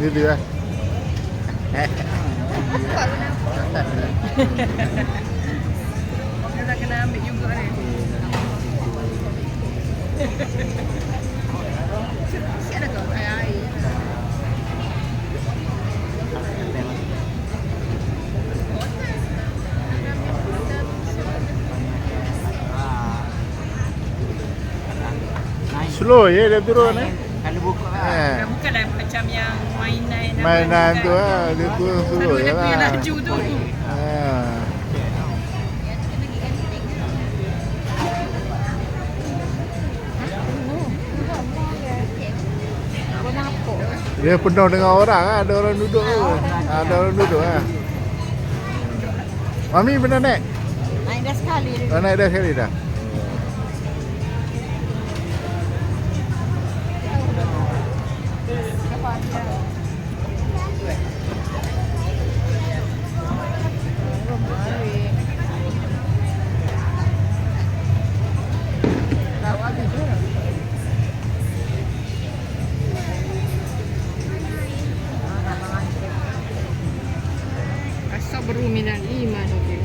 Gitu. Dia tak kena ambil juga ni. Slow je dia turun eh. Kalau buka lah. Eh. Bukanlah macam yang mainan Mainan bukan. tu lah. Dia turun slow je Dia punya lah. laju tu. Dia penuh dengan orang ah, ada orang duduk tu. Ah, Ada orang duduk ah. Mami pernah naik? Naik dah sekali. Dah naik dah sekali dah. predominan y mano